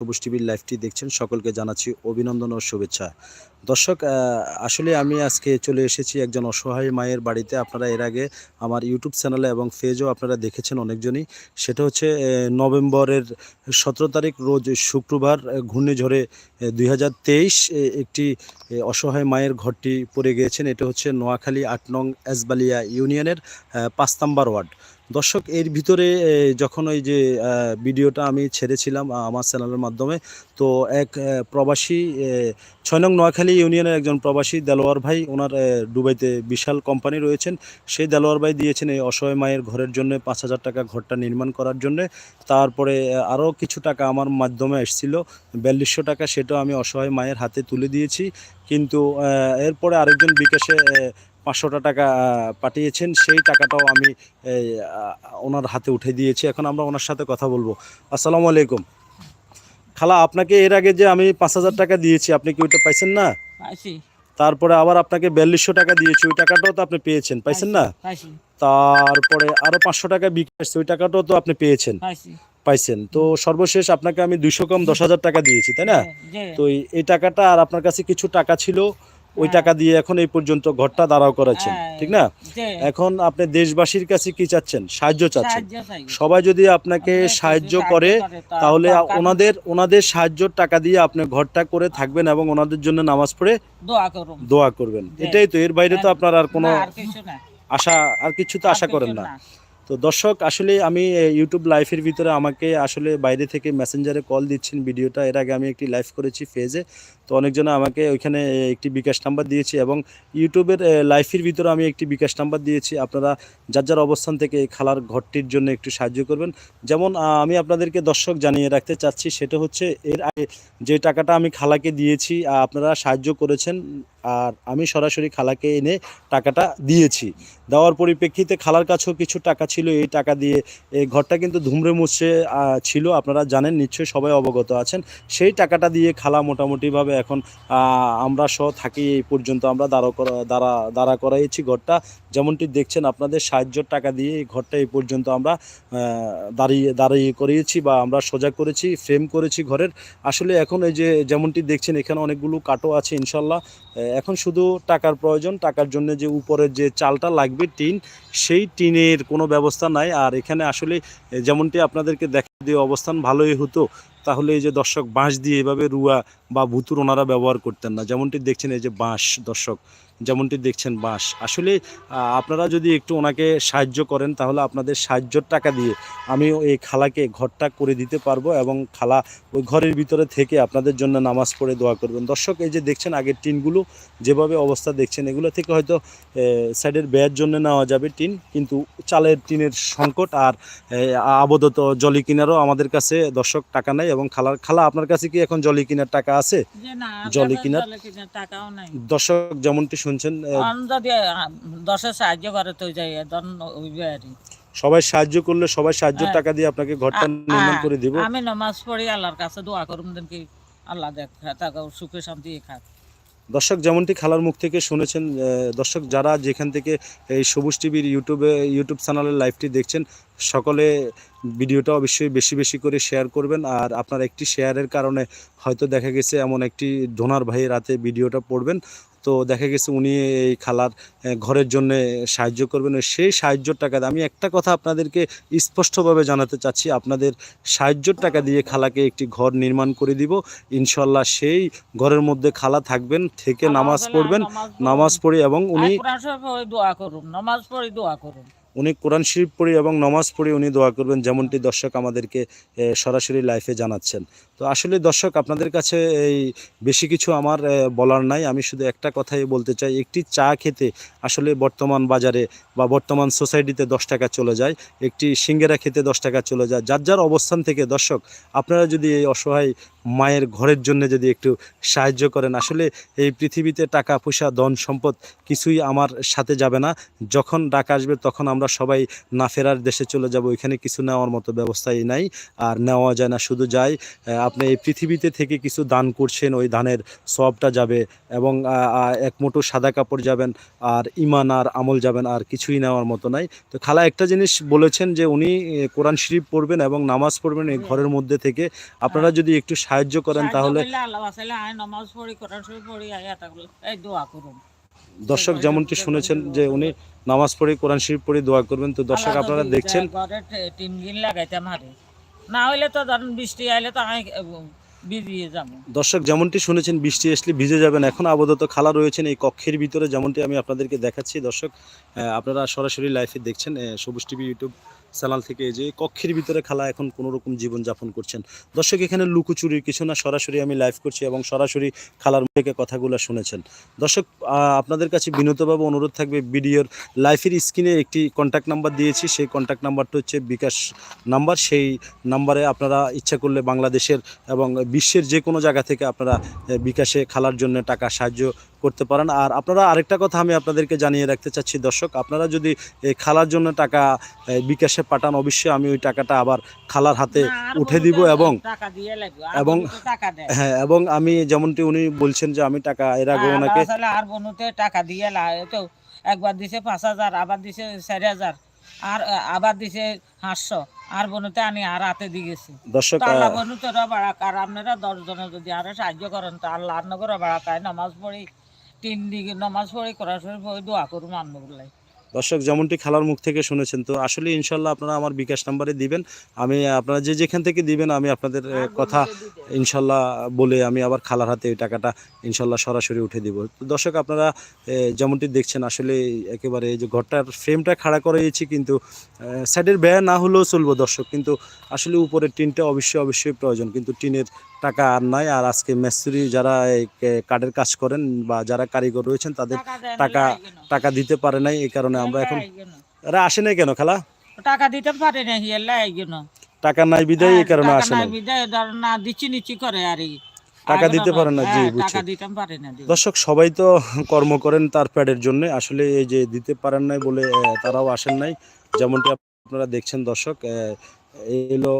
সবুজ টিভির লাইভটি দেখছেন, সকলকে জানাচ্ছি অভিনন্দন ও শুভেচ্ছা। দর্শক আসলে আমি আজকে চলে এসেছি একজন অসহায় মায়ের বাড়িতে। আপনারা এর আগে আমার ইউটিউব চ্যানেলে এবং ফেজও আপনারা দেখেছেন অনেকজনই। সেটা হচ্ছে নভেম্বরের সতেরো তারিখ, রোজ শুক্রবার ঘূর্ণিঝড়ে দুই হাজার তেইশ একটি অসহায় মায়ের ঘরটি পড়ে গিয়েছেন। এটা হচ্ছে নোয়াখালী আট নং এসবালিয়া ইউনিয়নের পাঁচ নাম্বার ওয়ার্ড। দর্শক, এর ভিতরে যখন ওই যে ভিডিওটা আমি ছেড়েছিলাম আমার চ্যানেলের মাধ্যমে, তো এক প্রবাসী ছয় নং নোয়াখালী ইউনিয়নের একজন প্রবাসী দেলোয়ার ভাই, ওনার দুবাইতে বিশাল কোম্পানি রয়েছেন। সেই দেলোয়ার ভাই দিয়েছেন এই অসহায় মায়ের ঘরের জন্য পাঁচ হাজার টাকা ঘরটা নির্মাণ করার জন্য। তারপরে আরও কিছু টাকা আমার মাধ্যমে এসেছিল। বিয়াল্লিশশো টাকা সেটাও আমি অসহায় মায়ের হাতে তুলে দিয়েছি। কিন্তু এরপরে আরেকজন বিকাশে পাঁচশোটা টাকা পাঠিয়েছেন সেই টাকাটাও আমি ওনার হাতে উঠে দিয়েছি। এখন আমরা ওনার সাথে কথা বলব। আসসালামু আলাইকুম। খালা আপনাকে এর আগে যে আমি পাঁচ হাজার টাকা দিয়েছি আপনি কি ওইটা পাইছেন না? তারপরে আবার আপনাকে বিয়াল্লিশশো টাকা দিয়েছি ওই টাকাটাও তো আপনি পেয়েছেন পাইছেন না? তারপরে আরও পাঁচশো টাকা বিকাশ ওই টাকাটাও তো আপনি পেয়েছেন। পাইছেন। তো সর্বশেষ আপনাকে আমি দুইশো কম দশ হাজার টাকা দিয়েছি তাই না? তো এই- এই টাকাটা আর আপনার কাছে কিছু টাকা ছিল ওই হ্যাঁ। টাকা দিয়ে এখন এই পর্যন্ত ঘরটা দাঁড়াও করাচ্ছেন হ্যাঁ। ঠিক না? এখন আপনি দেশবাসীর কাছে কি চাচ্ছেন? সাহায্য চাচ্ছেন? সবাই যদি আপনাকে সাহায্য করে তাহলে ওনাদের ওনাদের সাহায্যর টাকা দিয়ে আপনি ঘরটা করে থাকবেন এবং ওনাদের জন্য নামাজ পড়ে দোয়া করবেন। এটাই তো এর বাইরে তো। আপনার আর কোনো আশা আর কিছু তো আশা করেন না। তো দর্শক আসলে আমি ইউটিউব লাইভের ভিতরে আমাকে আসলে বাইরে থেকে মেসেঞ্জারে কল দিচ্ছেন ভিডিওটা এর আগে আমি একটি লাইভ করেছি ফেজে তো অনেকজনে আমাকে ওইখানে একটি বিকাশ নাম্বার দিয়েছি এবং ইউটিউবের লাইফের ভিতরে আমি একটি বিকাশ নাম্বার দিয়েছি। আপনারা যার যার অবস্থান থেকে খালার ঘরটির জন্য একটু সাহায্য করবেন। যেমন আমি আপনাদেরকে দর্শক জানিয়ে রাখতে চাচ্ছি, সেটা হচ্ছে এর আগে যে টাকাটা আমি খালাকে দিয়েছি আপনারা সাহায্য করেছেন, আর আমি সরাসরি খালাকে এনে টাকাটা দিয়েছি। দেওয়ার পরিপ্রেক্ষিতে খালার কাছেও কিছু টাকা ছিল, এই টাকা দিয়ে এই ঘরটা কিন্তু ধুমড়ে মুছে ছিল, আপনারা জানেন, নিশ্চয়ই সবাই অবগত আছেন। সেই টাকাটা দিয়ে খালা মোটামুটিভাবে এখন আমরা সহ থাকি এই পর্যন্ত আমরা দাঁড়া করা, দাঁড়া দাঁড়া করাইছি ঘরটা। যেমনটি দেখছেন আপনাদের সাহায্যের টাকা দিয়ে এই ঘরটা এই পর্যন্ত আমরা দাঁড়িয়ে দাঁড়িয়ে করিয়েছি বা আমরা সোজা করেছি, ফ্রেম করেছি ঘরের। আসলে এখন এই যে যেমনটি দেখছেন এখানে অনেকগুলো কাটো আছে ইনশাল্লাহ। এখন শুধু টাকার প্রয়োজন, টাকার জন্য যে উপরের যে চালটা লাগবে টিন, সেই টিনের কোনো ব্যবস্থা নাই। আর এখানে আসলে যেমনটি আপনাদেরকে দেখা দিয়ে অবস্থান ভালোই হতো। তাহলে এই যে দর্শক বাঁশ দিয়ে এভাবে রুয়া বা ভুতুর ওনারা ব্যবহার করতেন না। যেমনটি দেখছেন এই যে বাঁশ দর্শক। যেমনটি দেখছেন বাঁশ। আসলে আপনারা যদি একটু ওনাকে সাহায্য করেন তাহলে আপনাদের সাহায্যর টাকা দিয়ে আমি এই খালাকে ঘরটা করে দিতে পারব এবং খালা ওই ঘরের ভিতরে থেকে আপনাদের জন্য নামাজ পড়ে দোয়া করবেন। দর্শক এই যে দেখছেন আগের টিনগুলো যেভাবে অবস্থা দেখছেন এগুলো থেকে হয়তো সাইডের ব্যয়ের জন্য নেওয়া যাবে টিন কিন্তু চালের টিনের সংকট আর আপাতত জলি কিনারও আমাদের কাছে দর্শক টাকা নাই এবং খালার খালা আপনার কাছে কি এখন জলি কিনার টাকা আছে? জলে কিনার? জলে কিনার টাকাও নাই। দর্শক যেমনটি শুনছেন? যদি দশের সাহায্য করে তো যাই আর সবাই সাহায্য করলে সবাই সাহায্যের হ্যাঁ। টাকা দিয়ে আপনাকে ঘরটা নির্মাণ করে দিব। আমি নামাজ পড়ি আল্লাহর কাছে দোয়া করুন দেন কি আল্লাহ দেখ তাকে সুখে শান্তি খাক। দর্শক যেমনটি খালার মুখ থেকে শুনেছেন দর্শক যারা যেখান থেকে এই সবুজ টিভির ইউটিউবে ইউটিউব চ্যানেলের লাইভটি দেখছেন সকলে ভিডিওটা অবশ্যই বেশি বেশি করে শেয়ার করবেন। আর আপনার একটি শেয়ারের কারণে হয়তো দেখা গেছে এমন একটি ডোনার ভাই রাতে ভিডিওটা পড়বেন। তো দেখা গেছে উনি এই খালার ঘরের জন্য সাহায্য করবেন। সেই সাহায্যর টাকা দিয়ে- আমি একটা কথা আপনাদেরকে স্পষ্টভাবে জানাতে চাচ্ছি। আপনাদের সাহায্যর টাকা দিয়ে খালাকে একটি ঘর নির্মাণ করে দিব। ইনশাল্লাহ সেই ঘরের মধ্যে খালা থাকবেন থেকে নামাজ পড়বেন নামাজ পড়ি এবং উনি দোয়া করুন নামাজ পড়ি দোয়া করুন। উনি কোরআন শরীফ পড়ি এবং নামাজ পড়ি উনি দোয়া করবেন, যেমনটি দর্শক আমাদেরকে সরাসরি লাইফে জানাচ্ছেন। তো আসলে দর্শক, আপনাদের কাছে এই বেশি কিছু আমার বলার নাই। আমি শুধু একটা কথাই বলতে চাই, একটি চা খেতে আসলে বর্তমান বাজারে বা বর্তমান সোসাইটিতে দশ টাকা চলে যায়, একটি সিঙ্গেরা খেতে দশ টাকা চলে যায়। যার যার অবস্থান থেকে দর্শক, আপনারা যদি এই অসহায় মায়ের ঘরের জন্য যদি একটু সাহায্য করেন। আসলে এই পৃথিবীতে টাকা পয়সা, ধন সম্পদ কিছুই আমার সাথে যাবে না। যখন ডাক আসবে তখন আমরা সবাই না ফেরার দেশে চলে যাব। ওইখানে কিছু নেওয়ার মতো ব্যবস্থাই নাই আর নেওয়া যায় না, শুধু যাই আপনি এই পৃথিবীতে থেকে কিছু দান করছেন, ওই দানের সবটা যাবে এবং এক মুঠো সাদা কাপড় যাবেন আর ইমান আর আমল যাবেন আর কিছুই নেওয়ার মতো নাই। তো খালা একটা জিনিস বলেছেন যে উনি কোরআন শরীফ পড়বেন এবং নামাজ পড়বেন এই ঘরের মধ্যে থেকে। আপনারা যদি একটু সাহায্য করেন তাহলে দর্শক যেমনটি শুনেছেন যে উনি নামাজ পড়ে কোরআন শরীফ পড়ে দোয়া করবেন তো দর্শক আপনারা দেখছেন না হইলে তো ধরেন বৃষ্টি আইলে তো আমি দর্শক যেমনটি শুনেছেন বৃষ্টি আসলে ভিজে যাবেন। এখন আপাতত খালা রয়েছেন এই কক্ষের ভিতরে যেমনটি আমি আপনাদেরকে দেখাচ্ছি। দর্শক আপনারা সরাসরি লাইফে দেখছেন সবুজ টিভি ইউটিউব চ্যানেল থেকে যে কক্ষের ভিতরে খালা এখন কোনো রকম জীবনযাপন করছেন। দর্শক, এখানে লুকোচুরির কিছু না, সরাসরি আমি লাইভ করছি এবং সরাসরি খালার থেকে কথাগুলো শুনেছেন। দর্শক আপনাদের কাছে বিনীতভাবে অনুরোধ থাকবে ভিডিওর লাইফের স্ক্রিনে একটি কন্ট্যাক্ট নাম্বার দিয়েছি। সেই কন্ট্যাক্ট নাম্বারটা হচ্ছে বিকাশ নাম্বার সেই নাম্বারে আপনারা ইচ্ছা করলে বাংলাদেশের এবং বিশ্বের যে কোনো জায়গা থেকে আপনারা বিকাশে খালার জন্য টাকা সাহায্য করতে পারেন। আর আপনারা আরেকটা কথা আমি আপনাদেরকে জানিয়ে রাখতে চাচ্ছি দর্শক আপনারা যদি খালার জন্য টাকা বিকাশে পাঠান অবশ্যই আমি ওই টাকাটা আবার খালার হাতে উঠে দিব এবং টাকা দিয়ে এবং- হ্যাঁ এবং আমি যেমনটি উনি বলছেন যে আমি টাকা এর আগে ওনাকে আর বনুতে টাকা দিয়ে তো একবার দিছে পাঁচ হাজার আবার দিছে চারি হাজার আর আবার দিছে পাঁচশো আর বনুতে আনি আর হাতে দিয়ে গেছি। দর্শক তো আহ, বাড়াক আর আপনারা দশজনে যদি আরও সাহায্য করেন তো আল্লাহ নগরও বাড়াকায় নামাজ পড়ি তিন দিকে নামাজ পড়ি করার দোয়া করুন দর্শক যেমনটি খালার মুখ থেকে শুনেছেন তো আসলে ইনশাল্লাহ আপনারা আমার বিকাশ নাম্বারে দিবেন। আমি আপনারা যে যেখান থেকে দিবেন আমি আপনাদের কথা ইনশাল্লাহ বলে আমি আবার খালার হাতে ওই টাকাটা ইনশাল্লাহ সরাসরি উঠে দিব। তো দর্শক আপনারা যেমনটি দেখছেন আসলে একেবারে এই যে ঘরটার ফ্রেমটা খাড়া করেছি কিন্তু সাইডের ব্যয় না হলেও চলবো দর্শক। কিন্তু আসলে উপরের টিনটা অবশ্যই অবশ্যই প্রয়োজন। কিন্তু টিনের টাকা আর নাই। আর আজকে মেস্তুরি যারা এই কে- কাঠের কাজ করেন বা যারা কারিগর রয়েছেন তাদের টাকা টাকা দিতে পারে নাই এই কারণে আমরা এখন এরা আসে নাই কেন খালা? টাকা দিতে পারে না হিয়াল্লা এই জন্য টাকা নাই বিদায় এই কারণে আসে নাই নাই। বিদায় ধর না দিচ্ছি নিচ্ছি করে আর টাকা দিতে পারে না, জি, হ্যাঁ, বুঝছি। টাকা দিতে পারে না দর্শক সবাই তো কর্ম করেন তার প্যাডের জন্য। আসলে এই যে দিতে পারেন নাই বলে তারাও আসেন নাই। যেমনটি আপনারা দেখছেন দর্শক হলো